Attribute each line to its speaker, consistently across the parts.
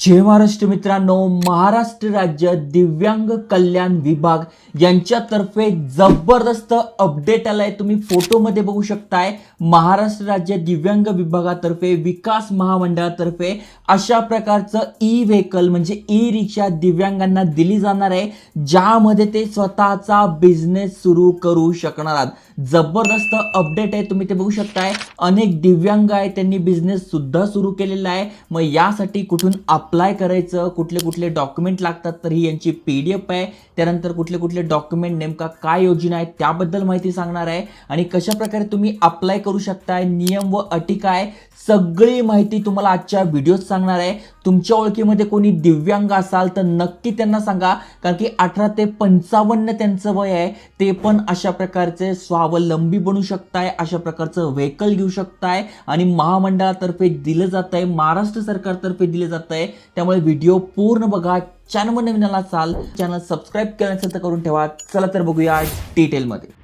Speaker 1: जय महाराष्ट्र मित्रांनो महाराष्ट्र राज्य दिव्यांग कल्याण विभाग यांच्यातर्फे जबरदस्त अपडेट आलाय. तुम्ही फोटोमध्ये बघू शकताय महाराष्ट्र राज्य दिव्यांग विभागातर्फे विकास महामंडळातर्फे अशा प्रकारचं ई व्हेकल म्हणजे ई रिक्षा दिव्यांगांना दिली जाणार आहे ज्यामध्ये ते स्वतःचा बिझनेस सुरू करू शकणार आहात. जबरदस्त अपडेट आहे तुम्ही ते बघू शकताय. अनेक दिव्यांग आहे त्यांनी बिझनेस सुद्धा सुरू केलेला आहे. मग यासाठी कुठून आप अप्लाय करायचं कुठले कुठले डॉक्युमेंट लागतात तर ही यांची पी डी एफ आहे. त्यानंतर कुठले कुठले डॉक्युमेंट नेमका काय योजना आहे त्याबद्दल माहिती सांगणार आहे. आणि कशा प्रकारे तुम्ही अप्लाय करू शकताय नियम व अटी काय सगळी माहिती तुम्हाला आजच्या व्हिडिओत सांगणार आहे. तुमच्या ओळखीमध्ये कोणी दिव्यांग असाल तर नक्की त्यांना सांगा. कारण की अठरा ते पंचावन्न त्यांचं वय आहे ते पण अशा प्रकारचे स्वावलंबी बनू शकताय अशा प्रकारचं व्हेकल घेऊ शकताय. आणि महामंडळातर्फे दिलं जात आहे महाराष्ट्र सरकारतर्फे दिलं जात आहे त्यामुळे व्हिडिओ पूर्ण बघा. चॅनल नवीन आला असाल चॅनल सबस्क्राईब केलं नसेल तर करून ठेवा. चला तर बघूया डिटेलमध्ये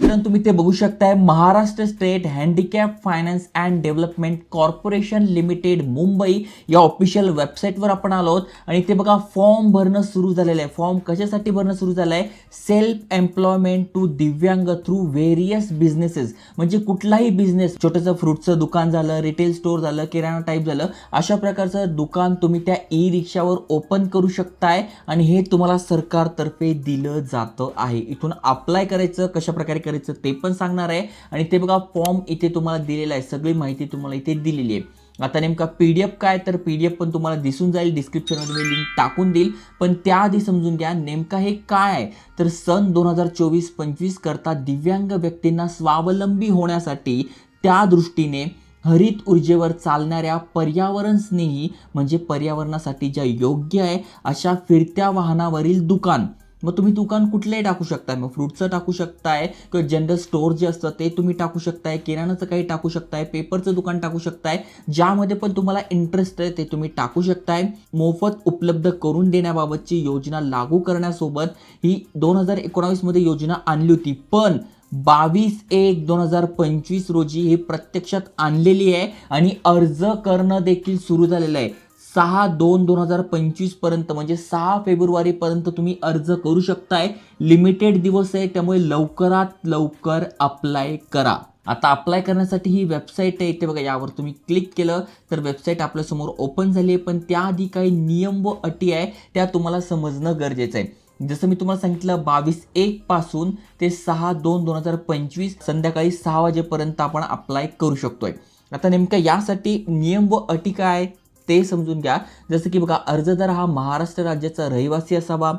Speaker 1: मित्रांनो तुम्ही ते बघू शकताय Maharashtra state handicap finance and development corporation limited Mumbai या ऑफिशियल वेबसाईटवर आपण आलो आहोत. आणि ते बघा फॉर्म भरणं सुरू झालेलं आहे. फॉर्म कशासाठी भरणं सुरू झालं आहे self employment to divyang through various businesses म्हणजे कुठलाही बिझनेस छोटंसं फ्रूटचं दुकान झालं रिटेल स्टोअर झालं किराणा टाईप झालं अशा प्रकारचं दुकान तुम्ही त्या ई रिक्षावर ओपन करू शकताय. आणि हे तुम्हाला सरकारतर्फे दिलं जातं आहे. इथून अप्लाय करायचं कशा प्रकारे करायचं ते पण सांगणार आहे. आणि ते बघा फॉर्म इथे तुम्हाला दिलेला आहे. सगळी माहिती तुम्हाला इथे दिलेली आहे. आता नेमका पी डी एफ काय तर पी डी एफ पण तुम्हाला दिसून जाईल. डिस्क्रिप्शनमध्ये मी लिंक टाकून देईल. पण त्याआधी समजून घ्या नेमका हे काय आहे? तर सन दोन हजार चोवीस पंचवीस करता दिव्यांग व्यक्तींना स्वावलंबी होण्यासाठी त्या दृष्टीने हरित ऊर्जेवर चालणाऱ्या पर्यावरण स्नेही म्हणजे पर्यावरणासाठी ज्या योग्य आहे अशा फिरत्या वाहनावरील दुकान. मग तुम्ही दुकान कुठलंही टाकू शकताय. मग फ्रूटचं टाकू शकताय किंवा जनरल स्टोअर जे असतं ते तुम्ही टाकू शकताय किराणाचं काही टाकू शकताय पेपरचं दुकान टाकू शकताय. ज्यामध्ये पण तुम्हाला इंटरेस्ट आहे ते तुम्ही टाकू शकताय. मोफत उपलब्ध करून देण्याबाबतची योजना लागू करण्यासोबत ही दोन हजार एकोणावीसमध्ये योजना आणली होती. पण बावीस एक दोन हजार पंचवीस रोजी हे प्रत्यक्षात आणलेली आहे आणि अर्ज करणं देखील सुरू झालेलं आहे. सहा दोन दोन हजार पंचवीसपर्यंत म्हणजे सहा फेब्रुवारीपर्यंत तुम्ही अर्ज करू शकताय. लिमिटेड दिवस आहे त्यामुळे लवकरात लवकर अप्लाय करा. आता अप्लाय करण्यासाठी ही वेबसाईट आहे इथे बघा यावर तुम्ही क्लिक केलं तर वेबसाईट आपल्यासमोर ओपन झाली आहे पण त्याआधी काही नियम व अटी आहे त्या तुम्हाला समजणं गरजेचं आहे. जसं मी तुम्हाला सांगितलं बावीस एक पासून ते सहा दोन दोन हजार पंचवीस संध्याकाळी सहा वाजेपर्यंत आपण अप्लाय करू शकतोय. आता नेमकं यासाठी नियम व अटी काय? ते समजून घ्या. जसं की बघा अर्जदार हा महाराष्ट्र राज्याचा रहिवासी असावा.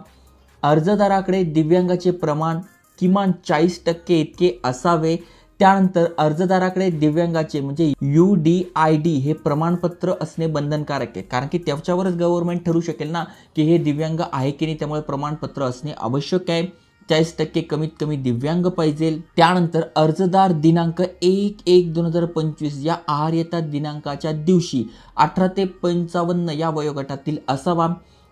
Speaker 1: अर्जदाराकडे दिव्यांगाचे प्रमाण किमान चाळीस टक्के इतके असावे. त्यानंतर अर्जदाराकडे दिव्यांगाचे म्हणजे यू डी आय डी हे प्रमाणपत्र असणे बंधनकारक आहे. कारण की त्याच्यावरच गव्हर्नमेंट ठरू शकेल ना की हे दिव्यांग आहे की नाही त्यामुळे प्रमाणपत्र असणे आवश्यक आहे. चाळीस टक्के कमीत कमी दिव्यांग पाहिजे. त्यानंतर अर्जदार दिनांक एक एक दोन हजार पंचवीस या आहार येतात दिनांकाच्या दिवशी अठरा ते पंचावन्न या वयोगटातील असावा.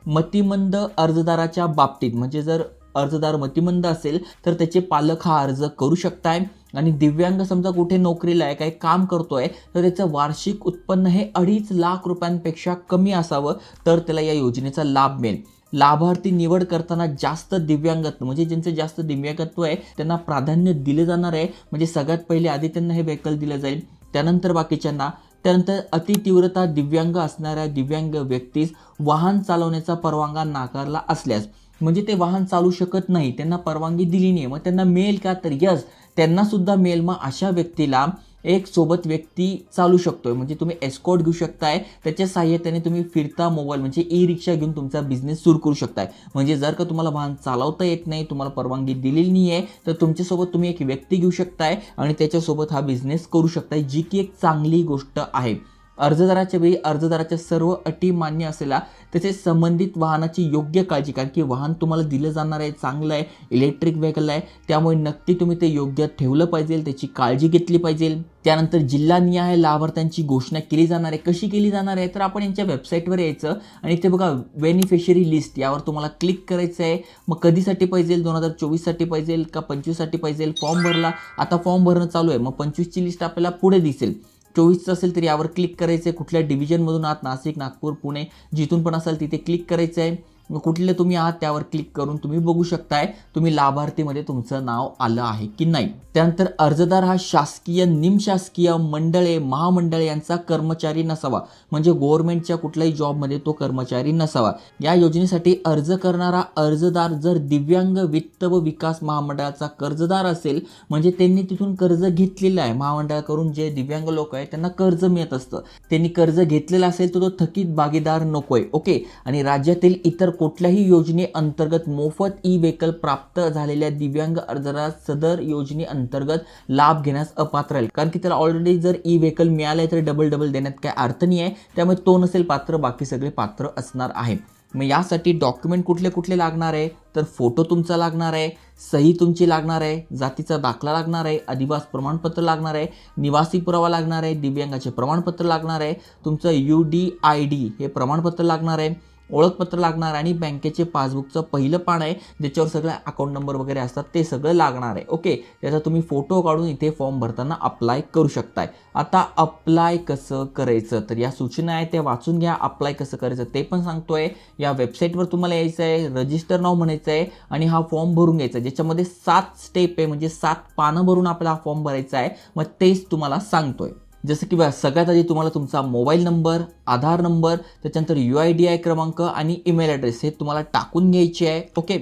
Speaker 1: मतिमंद अर्जदाराच्या बाबतीत म्हणजे जर अर्जदार मतिमंद असेल तर त्याचे पालक हा अर्ज करू शकताय. आणि दिव्यांग समजा कुठे नोकरीला आहे काही काम करतोय तर त्याचं वार्षिक उत्पन्न हे अडीच लाख रुपयांपेक्षा कमी असावं तर त्याला या योजनेचा लाभ मिळेल. लाभार्थी निवड करताना जास्त दिव्यांगत्व म्हणजे ज्यांचं जास्त दिव्यांगत्व आहे त्यांना प्राधान्य दिले जाणार आहे. म्हणजे सगळ्यात पहिले आधी त्यांना हे व्हेकल दिलं जाईल. त्यानंतर बाकीच्यांना त्यानंतर अतितीव्रता दिव्यांग असणाऱ्या दिव्यांग व्यक्तीस वाहन चालवण्याचा परवानगा नाकारला असल्यास. म्हणजे ते वाहन चालू शकत नाही त्यांना परवानगी दिली नाही. मग त्यांना मिळेल का तर यस त्यांनासुद्धा मिळेल मग अशा व्यक्तीला एक सोबत व्यक्ती चालू शकतोय. म्हणजे तुम्ही एस्कॉट घेऊ शकताय त्याच्या सहाय्याने तुम्ही फिरता मोबाईल म्हणजे ई रिक्षा घेऊन तुमचा बिझनेस सुरू करू शकताय. म्हणजे जर का तुम्हाला वाहन चालवता येत नाही तुम्हाला परवानगी दिलेली नाही आहे तर तुमच्यासोबत तुम्ही एक व्यक्ती घेऊ शकताय आणि त्याच्यासोबत हा बिझनेस करू शकताय जी की एक चांगली गोष्ट आहे. अर्जदाराच्या वेळी अर्जदाराच्या सर्व अटी मान्य असलेला तसेच संबंधित वाहनाची योग्य काळजी कारण की वाहन तुम्हाला दिलं जाणार आहे चांगलं आहे इलेक्ट्रिक व्हेकल आहे त्यामुळे नक्की तुम्ही ते योग्य ठेवलं पाहिजे त्याची काळजी घेतली पाहिजे. त्यानंतर जिल्हानिहाय लाभार्थ्यांची घोषणा केली जाणार आहे. कशी केली जाणार आहे? तर आपण यांच्या वेबसाईटवर यायचं आणि इथे बघा बेनिफिशरी लिस्ट यावर तुम्हाला क्लिक करायचं आहे. मग कधीसाठी पाहिजे? दोन हजार चोवीससाठी पाहिजे का पंचवीससाठी पाहिजे? फॉर्म भरला. आता फॉर्म भरणं चालू आहे. मग पंचवीसची लिस्ट आपल्याला पुढे दिसेल. चोवीसचं असेल तर यावर क्लिक करायचं आहे कुठल्या डिव्हिजनमधून आहात? नाशिक नागपूर पुणे. जिथून पण असाल तिथे क्लिक करायचं आहे कुठले तुम्ही आहात त्यावर क्लिक करून तुम्ही बघू शकताय तुम्ही लाभार्थीमध्ये तुमचं नाव आलं आहे की नाही. त्यानंतर अर्जदार हा शासकीय निमशासकीय मंडळे महामंडळे यांचा कर्मचारी नसावा. म्हणजे गव्हर्नमेंटच्या कुठल्याही जॉबमध्ये तो कर्मचारी नसावा. या योजनेसाठी अर्ज करणारा अर्जदार जर दिव्यांग वित्त व विकास महामंडळाचा कर्जदार असेल म्हणजे त्यांनी तिथून कर्ज घेतलेलं आहे. महामंडळाकडून जे दिव्यांग लोक आहेत त्यांना कर्ज मिळत असतं. त्यांनी कर्ज घेतलेलं असेल तर तो थकीत भागीदार नकोय. ओके? आणि राज्यातील इतर कुठल्याही योजनेअंतर्गत मोफत ई व्हेकल प्राप्त झालेल्या दिव्यांग अर्जदार सदर योजनेअंतर्गत लाभ घेण्यास अपात्र आहे कारण की त्याला ऑलरेडी जर ई व्हेकल मिळालंय तर डबल डबल देण्यात काय अर्थ नाही आहे त्यामुळे तो नसेल पात्र बाकी सगळे पात्र असणार आहे. मग यासाठी डॉक्युमेंट कुठले कुठले लागणार आहे? तर फोटो तुमचा लागणार आहे सही तुमची लागणार आहे जातीचा दाखला लागणार आहे अधिवास प्रमाणपत्र लागणार आहे निवासी पुरावा लागणार आहे दिव्यांगाचे प्रमाणपत्र लागणार आहे तुमचं यू डी आय डी हे प्रमाणपत्र लागणार आहे. ओळखपत्र लागणार आणि बँकेचे पासबुकचं पहिलं पान आहे ज्याच्यावर सगळे अकाउंट नंबर वगैरे असतात ते सगळं लागणार आहे. ओके त्याचा तुम्ही फोटो काढून इथे फॉर्म भरताना अप्लाय करू शकताय. आता अप्लाय कसं करायचं? तर या सूचना आहे त्या वाचून घ्या. अप्लाय कसं करायचं ते पण सांगतोय. या वेबसाईटवर तुम्हाला यायचं आहे रजिस्टर नाव म्हणायचं आहे आणि हा फॉर्म भरून घ्यायचा आहे. ज्याच्यामध्ये सात स्टेप आहे म्हणजे सात पानं भरून आपला हा फॉर्म भरायचा आहे. मग तेच तुम्हाला सांगतोय. जसं की बघा सगळ्यात आधी तुम्हाला तुमचा मोबाईल नंबर आधार नंबर त्याच्यानंतर यू आय डी आय क्रमांक आणि ईमेल ॲड्रेस हे तुम्हाला टाकून घ्यायचे आहे ओके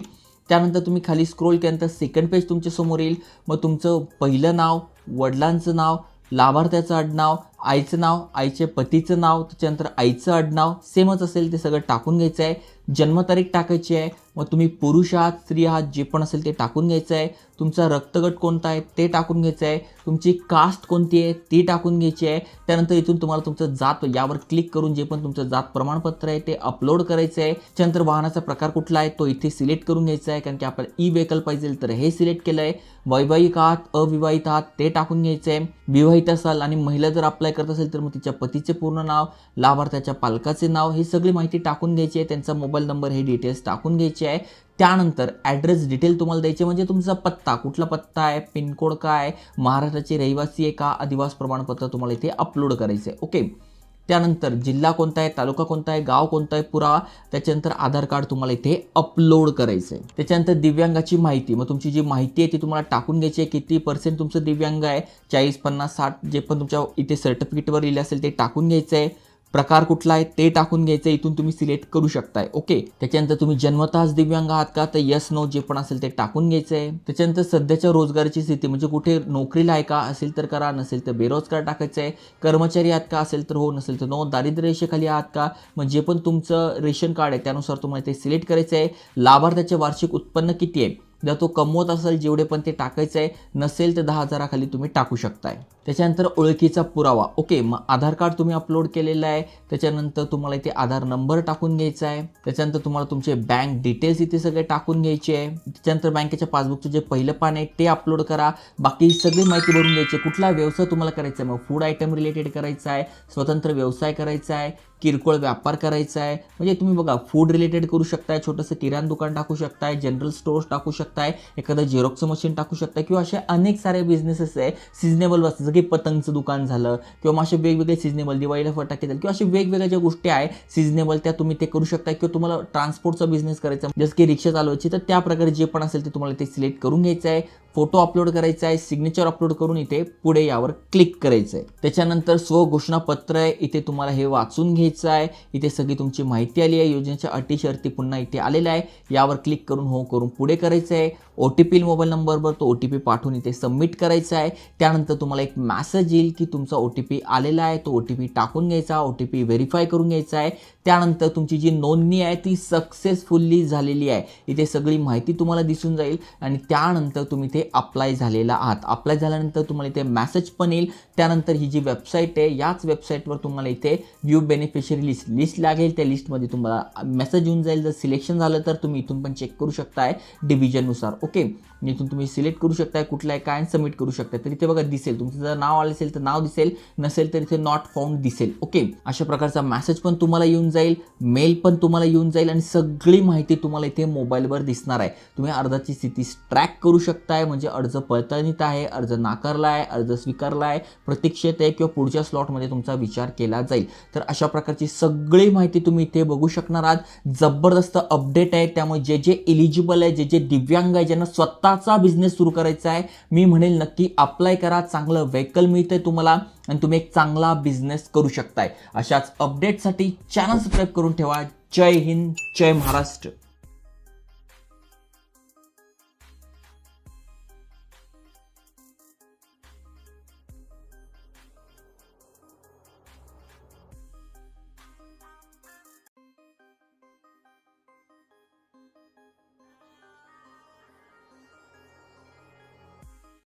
Speaker 1: त्यानंतर तुम्ही खाली स्क्रोल केल्यानंतर सेकंड पेज तुमच्यासमोर येईल. मग तुमचं पहिलं नाव वडिलांचं नाव लाभार्थ्याचं आडनाव आईचं नाव आईच्या पतीचं नाव त्याच्यानंतर आईचं आडनाव सेमच असेल ते सगळं टाकून घ्यायचं आहे. जन्मतारीख टाकायची आहे. मग तुम्ही पुरुष आहात स्त्री आहात जे पण असेल ते टाकून घ्यायचं आहे. तुमचा रक्तगट कोणता आहे ते टाकून घ्यायचं आहे. तुमची कास्ट कोणती आहे ती टाकून घ्यायची आहे. त्यानंतर इथून तुम्हाला तुमचं जात यावर क्लिक करून जे पण तुमचं जात प्रमाणपत्र आहे ते अपलोड करायचं आहे. त्यानंतर वाहनाचा प्रकार कुठला आहे तो इथे सिलेक्ट करून घ्यायचा आहे. कारण की आपल्याला ई व्हेकल पाहिजे तर हे सिलेक्ट केलं आहे वैवाहिक आहात अविवाहित आहात ते टाकून घ्यायचं आहे. विवाहित असाल आणि महिला जर अप्लाय करत असेल तर मग तिच्या पतीचे पूर्ण नाव लाभार्थ्याच्या पालकाचे नाव ही सगळी माहिती टाकून घ्यायची आहे. त्यांचा मोबाईल मोबाईल नंबर हे डिटेल्स टाकून घ्यायचे आहे. त्यानंतर ॲड्रेस डिटेल तुम्हाला द्यायचे म्हणजे तुमचा पत्ता कुठला पत्ता आहे पिनकोड काय महाराष्ट्राचे रहिवासी आहे का अधिवास प्रमाणपत्र तुम्हाला इथे अपलोड करायचं आहे. ओके त्यानंतर जिल्हा कोणता आहे तालुका कोणता आहे गाव कोणता आहे पुरावा त्याच्यानंतर आधार कार्ड तुम्हाला इथे अपलोड करायचं आहे. त्याच्यानंतर दिव्यांगाची माहिती मग तुमची जी माहिती आहे ती तुम्हाला टाकून घ्यायची आहे. किती पर्सेंट तुमचं दिव्यांग आहे चाळीस पन्नास साठ जे पण तुमच्या इथे सर्टिफिकेटवर लिहिले असेल ते टाकून घ्यायचं आहे. प्रकार कुठला आहे ते टाकून घ्यायचं इथून तुम्ही सिलेक्ट करू शकताय. ओके त्याच्यानंतर तुम्ही जन्मताच दिव्यांग आहात का? तर यस नो जे पण असेल ते टाकून घ्यायचं आहे. त्याच्यानंतर सध्याच्या रोजगाराची स्थिती म्हणजे कुठे नोकरीला आहे का? असेल तर करा नसेल तर बेरोजगार टाकायचं आहे. कर्मचारी आहात का? असेल तर हो नसेल तर नो दारिद्र्य रेषेखाली आहात का? मग जे पण तुमचं रेशन कार्ड आहे त्यानुसार तुम्हाला ते सिलेक्ट करायचं आहे. लाभार्थ्याचे वार्षिक उत्पन्न किती आहे? जर तो कमवत असेल जेवढे पण ते टाकायचं आहे नसेल तर दहा हजाराखाली तुम्ही टाकू शकताय. त्याच्यानंतर ओळखीचा पुरावा. ओके मग आधार कार्ड तुम्ही अपलोड केलेलं आहे. त्याच्यानंतर तुम्हाला इथे आधार नंबर टाकून घ्यायचा आहे. त्याच्यानंतर तुम्हाला तुमचे बँक डिटेल्स इथे सगळे टाकून घ्यायचे आहे. त्याच्यानंतर बँकेच्या पासबुकचं जे पहिलं पान आहे ते अपलोड करा. बाकी सगळी माहिती भरून घ्यायची आहे. कुठला व्यवसाय तुम्हाला करायचा आहे? मग फूड आयटम रिलेटेड करायचा आहे. स्वतंत्र व्यवसाय करायचा आहे. किरकोळ व्यापार करायचा आहे. म्हणजे तुम्ही बघा फूड रिलेटेड करू शकताय छोटंसं किराण दुकान टाकू शकताय जनरल स्टोअर्स टाकू शकताय एखादं झेरॉक्सचं मशीन टाकू शकताय किंवा असे अनेक सारे बिझनेसेस आहे. सिजनेबल वस्तू जसं की पतंगचं दुकान झालं किंवा मग असे वेगवेगळे सिजनेबल दिवाळीला फटाके झाले किंवा असे वेगवेगळ्या ज्या गोष्टी आहे सिजनेबल त्या तुम्ही ते करू शकता किंवा तुम्हाला ट्रान्सपोर्टचा बिझनेस करायचा जसं की रिक्षा चालवायची तर त्या प्रकारे जे पण असेल ते तुम्हाला ते सिलेक्ट करून घ्यायचं आहे. फोटो अपलोड करायचा आहे सिग्नेचर अपलोड करून इथे पुढे यावर क्लिक करायचं आहे त्याच्यानंतर स्वघोषणापत्र आहे इथे तुम्हाला हे वाचून घ्यायचं आहे. इथे सगळी तुमची माहिती आली आहे योजनेच्या अटी शर्ती पुन्हा इथे आलेल्या आहे. यावर क्लिक करून हो करून पुढे करायचं आहे. ओ टी पी मोबाईल नंबरवर तो ओ टी पी पाठवून इथे सबमिट करायचा आहे. त्यानंतर तुम्हाला एक मॅसेज येईल की तुमचा ओ टी पी आलेला आहे तो ओ टी पी टाकून घ्यायचा ओ टी पी व्हेरीफाय करून घ्यायचा आहे. त्यानंतर तुमची जी नोंदणी आहे ती सक्सेसफुल्ली झालेली आहे. इथे सगळी माहिती तुम्हाला दिसून जाईल आणि त्यानंतर तुम्ही ते अप्लाय झालेला आहात. अप्लाय झाल्यानंतर तुम्हाला इथे मॅसेज पण येईल. त्यानंतर ही जी वेबसाईट आहे याच वेबसाईटवर तुम्हाला इथे व्यू बेनिफिशियरी लिस्ट लिस्ट लागेल. त्या लिस्टमध्ये तुम्हाला मेसेज येऊन जाईल. जर सिलेक्शन झालं तर तुम्ही इथून पण चेक करू शकताय डिव्हिजननुसार ओके इथून तुम्ही सिलेक्ट करू शकताय कुठला आहे काय सबमिट करू शकताय. तर इथे बघा दिसेल. तुमचं जर नाव आलं असेल तर नाव दिसेल. नसेल तर इथे नॉट फाउंड दिसेल ओके अशा प्रकारचा मेसेज पण तुम्हाला येऊन जाईल. मेल पण तुम्हाला येऊन जाईल. आणि सगळी माहिती तुम्हाला इथे मोबाईलवर दिसणार आहे. तुम्ही अर्जाची स्थिती ट्रॅक करू शकताय. म्हणजे अर्ज पडताळणीत आहे अर्ज नाकारला आहे अर्ज स्वीकारला आहे प्रतीक्षेत आहे किंवा पुढच्या स्लॉटमध्ये तुमचा विचार केला जाईल. तर अशा प्रकारची सगळी माहिती तुम्ही इथे बघू शकणार आहात. जबरदस्त अपडेट आहे. त्यामुळे जे जे एलिजिबल आहे जे जे दिव्यांग आहे ज्यांना स्वतःचा बिझनेस सुरू करायचा आहे मी म्हणेल नक्की अप्लाय करा. चांगलं व्हेकल मिळतंय तुम्हाला आणि तुम्ही एक चांगला बिझनेस करू शकताय. अशाच अपडेटसाठी चॅनल सबस्क्राईब करून ठेवा. जय हिंद जय महाराष्ट्र.